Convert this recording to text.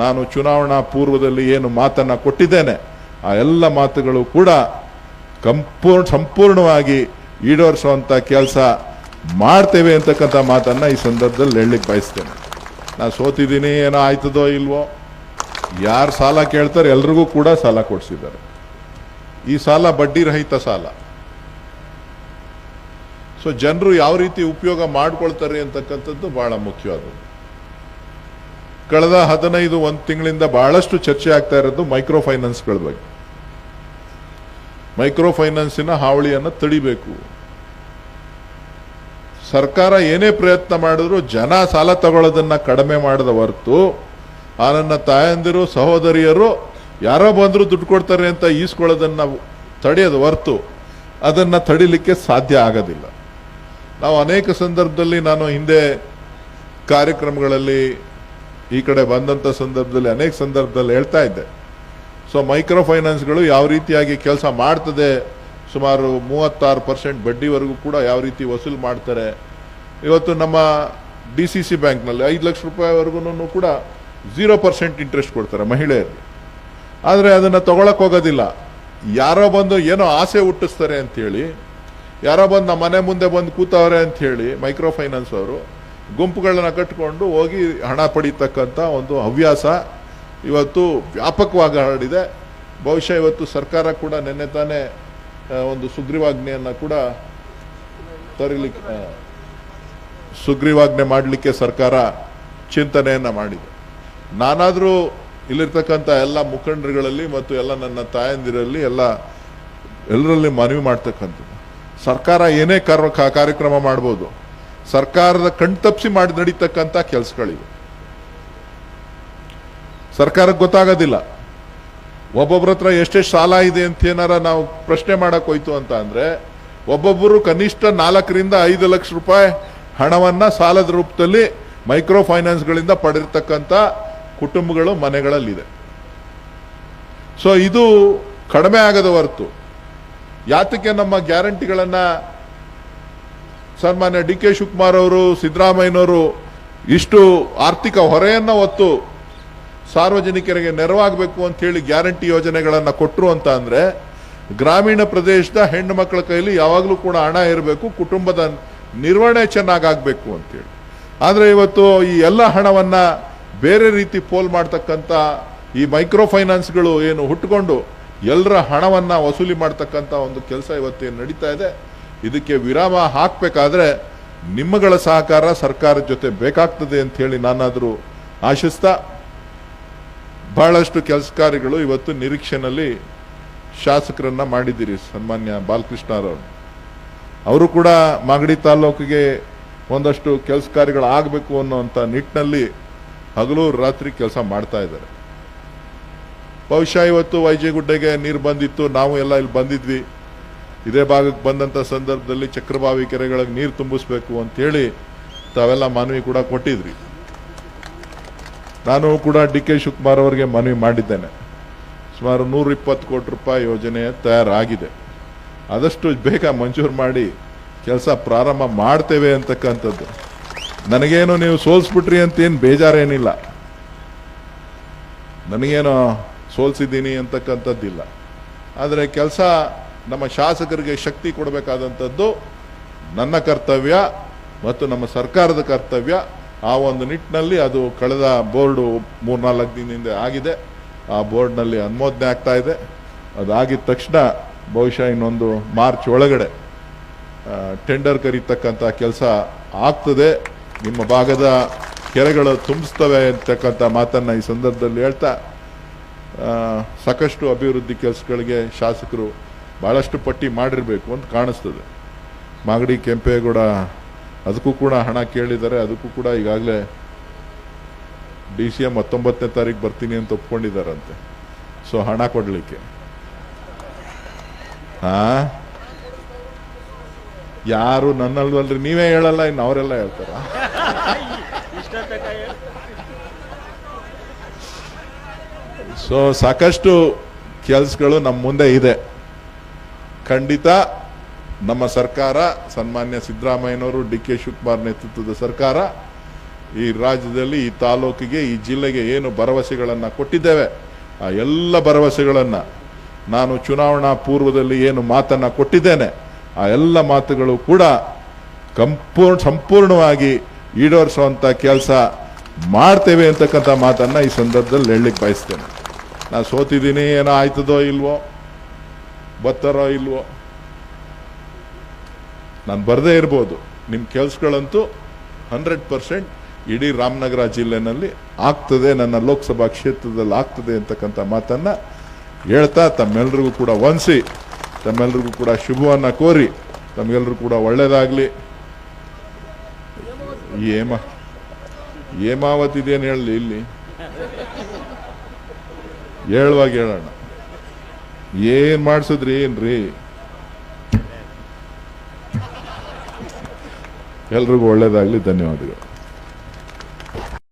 ನಾನು ಚುನಾವಣಾ ಪೂರ್ವದಲ್ಲಿ ಏನು ಮಾತನ್ನು ಕೊಟ್ಟಿದ್ದೇನೆ, ಆ ಎಲ್ಲ ಮಾತುಗಳು ಕೂಡ ಕಂಪೂರ್ಣ ಸಂಪೂರ್ಣವಾಗಿ ಈಡೇರಿಸುವಂಥ ಕೆಲಸ ಮಾಡ್ತೇವೆ ಅಂತಕ್ಕಂಥ ಮಾತನ್ನು ಈ ಸಂದರ್ಭದಲ್ಲಿ ಹೇಳಲಿಕ್ಕೆ ಬಯಸ್ತೇನೆ. ನಾನು ಸೋತಿದ್ದೀನಿ, ಏನೋ ಆಯ್ತದೋ ಇಲ್ವೋ, ಯಾರು ಸಾಲ ಕೇಳ್ತಾರೆ ಎಲ್ರಿಗೂ ಕೂಡ ಸಾಲ ಕೊಡಿಸಿದ್ದಾರೆ. ಈ ಸಾಲ ಬಡ್ಡಿ ರಹಿತ ಸಾಲ. ಸೊ ಜನರು ಯಾವ ರೀತಿ ಉಪಯೋಗ ಮಾಡ್ಕೊಳ್ತಾರೆ ಅಂತಕ್ಕಂಥದ್ದು ಭಾಳ ಮುಖ್ಯವಾದದ್ದು. ಕಳೆದ ಹದಿನೈದು ಒಂದು ತಿಂಗಳಿಂದ ಬಹಳಷ್ಟು ಚರ್ಚೆ ಆಗ್ತಾ ಇರೋದು ಮೈಕ್ರೋ ಫೈನಾನ್ಸ್ಗಳ ಬಗ್ಗೆ. ಮೈಕ್ರೋ ಫೈನಾನ್ಸಿನ ಹಾವಳಿಯನ್ನು ತಡಿಬೇಕು. ಸರ್ಕಾರ ಏನೇ ಪ್ರಯತ್ನ ಮಾಡಿದ್ರು ಜನ ಸಾಲ ತಗೊಳ್ಳೋದನ್ನ ಕಡಿಮೆ ಮಾಡದ ಹೊರತು ಆ ನನ್ನ ತಾಯಂದಿರು, ಸಹೋದರಿಯರು ಯಾರೋ ಬಂದ್ರು ದುಡ್ಡು ಕೊಡ್ತಾರೆ ಅಂತ ಈಸ್ಕೊಳ್ಳೋದನ್ನ ತಡೆಯೋದು ಹೊರತು ಅದನ್ನ ತಡಿಲಿಕ್ಕೆ ಸಾಧ್ಯ ಆಗೋದಿಲ್ಲ. ನಾವು ಅನೇಕ ಸಂದರ್ಭದಲ್ಲಿ ನಾನು ಹಿಂದೆ ಕಾರ್ಯಕ್ರಮಗಳಲ್ಲಿ ಈ ಕಡೆ ಬಂದಂಥ ಸಂದರ್ಭದಲ್ಲಿ ಅನೇಕ ಸಂದರ್ಭದಲ್ಲಿ ಹೇಳ್ತಾ ಇದ್ದೆ. ಸೊ ಮೈಕ್ರೋ ಫೈನಾನ್ಸ್ಗಳು ಯಾವ ರೀತಿಯಾಗಿ ಕೆಲಸ ಮಾಡ್ತದೆ? ಸುಮಾರು ಮೂವತ್ತಾರು ಪರ್ಸೆಂಟ್ ಬಡ್ಡಿವರೆಗೂ ಕೂಡ ಯಾವ ರೀತಿ ವಸೂಲು ಮಾಡ್ತಾರೆ? ಇವತ್ತು ನಮ್ಮ ಡಿ ಸಿ ಸಿ ಬ್ಯಾಂಕ್ನಲ್ಲಿ ಐದು ಲಕ್ಷ ರೂಪಾಯಿವರೆಗೂ ಕೂಡ ಝೀರೋ ಪರ್ಸೆಂಟ್ ಇಂಟ್ರೆಸ್ಟ್ ಕೊಡ್ತಾರೆ ಮಹಿಳೆಯರು. ಆದರೆ ಅದನ್ನು ತೊಗೊಳಕ್ಕೆ ಹೋಗೋದಿಲ್ಲ. ಯಾರೋ ಬಂದು ಏನೋ ಆಸೆ ಹುಟ್ಟಿಸ್ತಾರೆ ಅಂತೇಳಿ, ಯಾರೋ ಬಂದು ನಮ್ಮ ಮನೆ ಮುಂದೆ ಬಂದು ಕೂತವ್ರೆ ಅಂತ ಹೇಳಿ ಮೈಕ್ರೋ ಫೈನಾನ್ಸ್ ಅವರು ಗುಂಪುಗಳನ್ನ ಕಟ್ಟಿಕೊಂಡು ಹೋಗಿ ಹಣ ಪಡೀತಕ್ಕಂಥ ಒಂದು ಹವ್ಯಾಸ ಇವತ್ತು ವ್ಯಾಪಕವಾಗಿ ಹರಡಿದೆ. ಬಹುಶಃ ಇವತ್ತು ಸರ್ಕಾರ ಕೂಡ ನಿನ್ನೆ ತಾನೇ ಒಂದು ಸುಗ್ರೀವಾಜ್ಞೆಯನ್ನು ಕೂಡ ತರಲಿಕ್ಕೆ ಸುಗ್ರೀವಾಜ್ಞೆ ಮಾಡಲಿಕ್ಕೆ ಸರ್ಕಾರ ಚಿಂತನೆಯನ್ನು ಮಾಡಿದೆ. ನಾನಾದರೂ ಇಲ್ಲಿರ್ತಕ್ಕಂಥ ಎಲ್ಲ ಮುಖಂಡರುಗಳಲ್ಲಿ ಮತ್ತು ಎಲ್ಲ ನನ್ನ ತಾಯಂದಿರಲ್ಲಿ ಎಲ್ಲ, ಎಲ್ಲರಲ್ಲಿ ಮನವಿ ಮಾಡ್ತಕ್ಕಂಥದ್ದು. ಸರ್ಕಾರ ಏನೇ ಕಾರ್ಯ ಕಾರ್ಯಕ್ರಮ ಮಾಡ್ಬೋದು ಸರ್ಕಾರದ ಕಣ್ತಪ್ಸಿ ಮಾಡಿ ನಡೀತಕ್ಕಂಥ ಕೆಲಸಗಳಿವೆ. ಸರ್ಕಾರಕ್ಕೆ ಗೊತ್ತಾಗೋದಿಲ್ಲ. ಒಬ್ಬೊಬ್ಬರ ಹತ್ರ ಎಷ್ಟೆಷ್ಟು ಸಾಲ ಇದೆ ಅಂತ ಏನಾರ ನಾವು ಪ್ರಶ್ನೆ ಮಾಡಕ್ ಹೋಯ್ತು ಅಂತ ಅಂದ್ರೆ, ಒಬ್ಬೊಬ್ಬರು ಕನಿಷ್ಠ ನಾಲ್ಕರಿಂದ ಐದು ಲಕ್ಷ ರೂಪಾಯಿ ಹಣವನ್ನ ಸಾಲದ ರೂಪದಲ್ಲಿ ಮೈಕ್ರೋ ಫೈನಾನ್ಸ್ಗಳಿಂದ ಪಡೆದಿರ್ತಕ್ಕಂಥ ಕುಟುಂಬಗಳು ಮನೆಗಳಲ್ಲಿದೆ. ಸೊ ಇದು ಕಡಿಮೆ ಆಗದ ಹೊರತು ಯಾತಕ್ಕೆ ನಮ್ಮ ಗ್ಯಾರಂಟಿಗಳನ್ನ ಸನ್ಮಾನ್ಯ ಡಿ ಕೆ ಶಿವಕುಮಾರ್ ಅವರು, ಸಿದ್ದರಾಮಯ್ಯನವರು ಇಷ್ಟು ಆರ್ಥಿಕ ಹೊರೆಯನ್ನು ಹೊತ್ತು ಸಾರ್ವಜನಿಕರಿಗೆ ನೆರವಾಗಬೇಕು ಅಂತ ಹೇಳಿ ಗ್ಯಾರಂಟಿ ಯೋಜನೆಗಳನ್ನು ಕೊಟ್ಟರು ಅಂತ ಅಂದರೆ ಗ್ರಾಮೀಣ ಪ್ರದೇಶದ ಹೆಣ್ಣು ಮಕ್ಕಳ ಕೈಲಿ ಯಾವಾಗಲೂ ಕೂಡ ಹಣ ಇರಬೇಕು, ಕುಟುಂಬದ ನಿರ್ವಹಣೆ ಚೆನ್ನಾಗಾಗಬೇಕು ಅಂತೇಳಿ ಆದರೆ ಇವತ್ತು ಈ ಎಲ್ಲ ಹಣವನ್ನು ಬೇರೆ ರೀತಿ ಪೋಲ್ ಮಾಡ್ತಕ್ಕಂಥ ಈ ಮೈಕ್ರೋ ಫೈನಾನ್ಸ್ಗಳು ಏನು ಹುಟ್ಟುಕೊಂಡು ಎಲ್ಲರ ಹಣವನ್ನು ವಸೂಲಿ ಮಾಡ್ತಕ್ಕಂಥ ಒಂದು ಕೆಲಸ ಇವತ್ತೇನು ನಡೀತಾ ಇದೆ. ಇದಕ್ಕೆ ವಿರಾಮ ಹಾಕಬೇಕಾದ್ರೆ ನಿಮ್ಮಗಳ ಸಹಕಾರ ಸರ್ಕಾರದ ಜೊತೆ ಬೇಕಾಗ್ತದೆ ಅಂತ ಹೇಳಿ ನಾನಾದರೂ ಆಶಿಸ್ತಾ, ಬಹಳಷ್ಟು ಕೆಲಸ ಇವತ್ತು ನಿರೀಕ್ಷೆನಲ್ಲಿ ಶಾಸಕರನ್ನ ಮಾಡಿದ್ದೀರಿ, ಸನ್ಮಾನ್ಯ ಬಾಲಕೃಷ್ಣರವರು ಅವರು. ಕೂಡ ಮಾಗಡಿ ತಾಲೂಕಿಗೆ ಒಂದಷ್ಟು ಕೆಲಸ ಕಾರ್ಯಗಳು ಆಗಬೇಕು ಅನ್ನೋಂಥ ನಿಟ್ಟಿನಲ್ಲಿ ಹಗಲು ರಾತ್ರಿ ಕೆಲಸ ಮಾಡ್ತಾ ಇದ್ದಾರೆ. ಬಹುಶಃ ಇವತ್ತು ವೈಜಯಗುಡ್ಡೆಗೆ ನೀರು ಬಂದಿತ್ತು, ನಾವು ಎಲ್ಲ ಇಲ್ಲಿ ಬಂದಿದ್ವಿ. ಇದೇ ಭಾಗಕ್ಕೆ ಬಂದಂಥ ಸಂದರ್ಭದಲ್ಲಿ ಚಕ್ರಬಾವಿ ಕೆರೆಗಳಿಗೆ ನೀರು ತುಂಬಿಸ್ಬೇಕು ಅಂಥೇಳಿ ತಾವೆಲ್ಲ ಮನವಿ ಕೂಡ ಕೊಟ್ಟಿದ್ರಿ. ನಾನು ಕೂಡ ಡಿ ಕೆ ಶಿವಕುಮಾರ್ ಅವರಿಗೆ ಮನವಿ ಮಾಡಿದ್ದೇನೆ. ಸುಮಾರು ನೂರ ಇಪ್ಪತ್ತು ಕೋಟಿ ರೂಪಾಯಿ ಯೋಜನೆ ತಯಾರಾಗಿದೆ. ಆದಷ್ಟು ಬೇಗ ಮಂಜೂರು ಮಾಡಿ ಕೆಲಸ ಪ್ರಾರಂಭ ಮಾಡ್ತೇವೆ ಅಂತಕ್ಕಂಥದ್ದು. ನನಗೇನು ನೀವು ಸೋಲ್ಸ್ಬಿಟ್ರಿ ಅಂತ ಏನು ಬೇಜಾರೇನಿಲ್ಲ. ನನಗೇನು ಸೋಲ್ಸಿದ್ದೀನಿ ಅಂತಕ್ಕಂಥದ್ದಿಲ್ಲ. ಆದರೆ ಕೆಲಸ ನಮ್ಮ ಶಾಸಕರಿಗೆ ಶಕ್ತಿ ಕೊಡಬೇಕಾದಂಥದ್ದು ನನ್ನ ಕರ್ತವ್ಯ ಮತ್ತು ನಮ್ಮ ಸರ್ಕಾರದ ಕರ್ತವ್ಯ. ಆ ಒಂದು ನಿಟ್ಟಿನಲ್ಲಿ ಅದು ಕಳೆದ ಬೋರ್ಡು ಮೂರ್ನಾಲ್ಕು ದಿನದಿಂದ ಆಗಿದೆ. ಆ ಬೋರ್ಡ್ನಲ್ಲಿ ಅನುಮೋದನೆ ಆಗ್ತಾ ಇದೆ. ಅದಾಗಿದ ತಕ್ಷಣ ಬಹುಶಃ ಇನ್ನೊಂದು ಮಾರ್ಚ್ ಒಳಗಡೆ ಟೆಂಡರ್ ಕರೀತಕ್ಕಂಥ ಕೆಲಸ ಆಗ್ತದೆ. ನಿಮ್ಮ ಭಾಗದ ಕೆರೆಗಳು ತುಂಬಿಸ್ತವೆ ಅಂತಕ್ಕಂಥ ಮಾತನ್ನು ಈ ಸಂದರ್ಭದಲ್ಲಿ ಹೇಳ್ತಾ ಸಾಕಷ್ಟು ಅಭಿವೃದ್ಧಿ ಕೆಲಸಗಳಿಗೆ ಶಾಸಕರು ಬಹಳಷ್ಟು ಪಟ್ಟಿ ಮಾಡಿರಬೇಕು ಅಂತ ಕಾಣಿಸ್ತದೆ. ಮಾಗಡಿ ಕೆಂಪೇಗೌಡ ಅದಕ್ಕೂ ಕೂಡ ಹಣ ಕೇಳಿದ್ದಾರೆ, ಅದಕ್ಕೂ ಕೂಡ ಈಗಾಗಲೇ ಡಿ ಸಿ ಎಂ ಹತ್ತೊಂಬತ್ತನೇ ತಾರೀಕು ಬರ್ತೀನಿ ಅಂತ ಒಪ್ಕೊಂಡಿದ್ದಾರಂತೆ. ಸೊ ಹಣ ಕೊಡಲಿಕ್ಕೆ. ಹಾಂ? ಯಾರು ನನ್ನಲ್ವಲ್ರಿ, ನೀವೇ ಹೇಳಲ್ಲ, ಇನ್ನು ಅವರೆಲ್ಲ ಹೇಳ್ತಾರ? ಸೊ ಸಾಕಷ್ಟು ಕೆಲಸಗಳು ನಮ್ಮ ಮುಂದೆ ಇದೆ. ಖಂಡಿತ ನಮ್ಮ ಸರ್ಕಾರ, ಸನ್ಮಾನ್ಯ ಸಿದ್ದರಾಮಯ್ಯನವರು ಡಿ ಕೆ ಶಿವಕುಮಾರ್ ನೇತೃತ್ವದ ಸರ್ಕಾರ, ಈ ರಾಜ್ಯದಲ್ಲಿ, ಈ ತಾಲೂಕಿಗೆ, ಈ ಜಿಲ್ಲೆಗೆ ಏನು ಭರವಸೆಗಳನ್ನು ಕೊಟ್ಟಿದ್ದೇವೆ, ಆ ಎಲ್ಲ ಭರವಸೆಗಳನ್ನು ನಾನು ಚುನಾವಣಾ ಪೂರ್ವದಲ್ಲಿ ಏನು ಮಾತನ್ನು ಕೊಟ್ಟಿದ್ದೇನೆ, ಆ ಎಲ್ಲ ಮಾತುಗಳು ಕೂಡ ಕಂಪೂರ್ಣ ಸಂಪೂರ್ಣವಾಗಿ ಈಡೇರಿಸುವಂಥ ಕೆಲಸ ಮಾಡ್ತೇವೆ ಅಂತಕ್ಕಂಥ ಮಾತನ್ನು ಈ ಸಂದರ್ಭದಲ್ಲಿ ಹೇಳಲಿಕ್ಕೆ ಬಯಸ್ತೇನೆ. ನಾನು ಸೋತಿದ್ದೀನಿ, ಏನೋ ಆಯ್ತದೋ ಇಲ್ವೋ? ಬತ್ತಾರೋ ಇಲ್ವೋ? ನಾನು ಬರದೇ ಇರ್ಬೋದು. ನಿಮ್ಮ ಕೆಲಸಗಳಂತೂ ಹಂಡ್ರೆಡ್ ಪರ್ಸೆಂಟ್ ಇಡೀ ರಾಮನಗರ ಜಿಲ್ಲೆನಲ್ಲಿ ಆಗ್ತದೆ, ನನ್ನ ಲೋಕಸಭಾ ಕ್ಷೇತ್ರದಲ್ಲಿ ಆಗ್ತದೆ ಅಂತಕ್ಕಂಥ ಮಾತನ್ನ ಹೇಳ್ತಾ ತಮ್ಮೆಲ್ಲರಿಗೂ ಕೂಡ ವಂಚಿ ತಮ್ಮೆಲ್ಲರಿಗೂ ಕೂಡ ಶುಭವನ್ನು ಕೋರಿ ತಮಗೆಲ್ಲರೂ ಕೂಡ ಒಳ್ಳೆಯದಾಗಲಿ ಏಮ ಏಮಾವತಿದೇನು ಹೇಳಲಿ ಇಲ್ಲಿ? ಹೇಳುವಾಗ ಹೇಳೋಣ. ಏನ್ ಮಾಡಿಸಿದ್ರಿ ಏನ್ರಿ? ಎಲ್ರಿಗೂ ಒಳ್ಳೇದಾಗ್ಲಿ ಧನ್ಯವಾದಗಳು.